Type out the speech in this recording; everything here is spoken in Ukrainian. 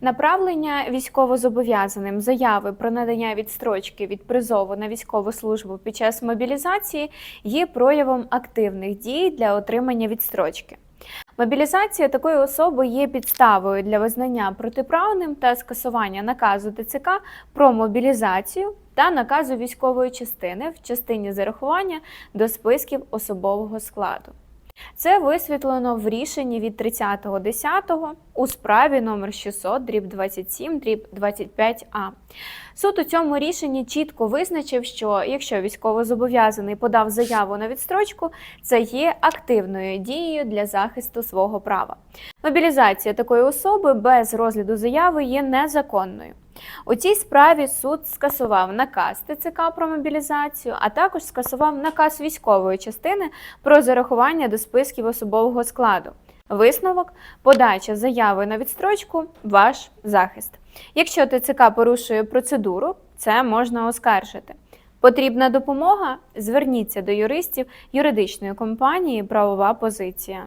Направлення військовозобов'язаним заяви про надання відстрочки від призову на військову службу під час мобілізації є проявом активних дій для отримання відстрочки. Мобілізація такої особи є підставою для визнання протиправним та скасування наказу ТЦК про мобілізацію та наказу військової частини в частині зарахування до списків особового складу. Це висвітлено в рішенні від 30.10 у справі номер 600 дріб 27 дріб 25а. Суд у цьому рішенні чітко визначив, що якщо військовозобов'язаний подав заяву на відстрочку, це є активною дією для захисту свого права. Мобілізація такої особи без розгляду заяви є незаконною. У цій справі суд скасував наказ ТЦК про мобілізацію, а також скасував наказ військової частини про зарахування до списків особового складу. Висновок подача заяви на відстрочку ваш захист. Якщо ТЦК порушує процедуру, це можна оскаржити. Потрібна допомога? Зверніться до юристів юридичної компанії Правова позиція.